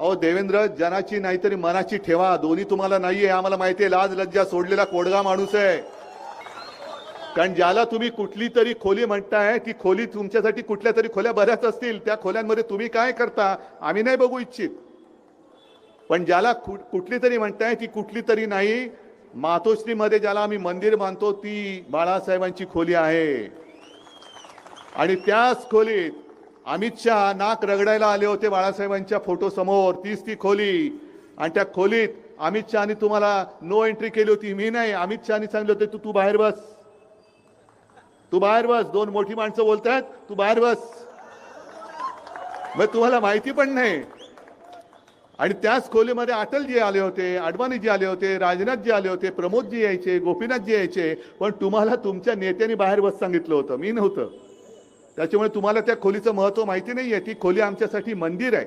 अहो देवेंद्र जनाची नाहीतरी मनाची ठेवा. दोन्ही तुम्हाला नाहीये. आम्हाला माहिती आहे लाज लज्जा सोडलेला कोडगा माणूस आहे. कारण ज्याला तुम्ही कुठली तरी खोली म्हणताय ती खोली तुमच्यासाठी कुठल्या तरी खोल्या बऱ्याच असतील. त्या खोल्यांमध्ये तुम्ही काय करता आम्ही नाही बघू इच्छित. पण ज्याला कुठली तरी म्हणताय ती कुठली तरी नाही. मातोश्रीमध्ये ज्याला आम्ही मंदिर मानतो ती बाळासाहेबांची खोली आहे. आणि त्याच खोलीत अमित शहा नाक रगडायला आले होते बाळासाहेबांच्या फोटो समोर. तीच ती खोली. आणि त्या खोलीत अमित शहानी तुम्हाला नो एंट्री केली होती. मी नाही. अमित शहानी सांगले होते तू तू बाहेर बस. तू बाहेर बस. दोन मोठी माणसं बोलतायत. तू बाहेर बस. मग तुम्हाला माहिती पण नाही. आणि त्याच खोलीमध्ये अटलजी आले होते अडवाणीजी आले होते राजनाथजी आले होते प्रमोदजी यायचे गोपीनाथजी यायचे. पण तुम्हाला तुमच्या नेत्यांनी बाहेर बस सांगितलं होतं. मी नव्हतं. त्याच्यामुळे तुम्हाला त्या खोलीचं महत्त्व माहिती नाहीये. ती खोली आमच्यासाठी मंदिर आहे.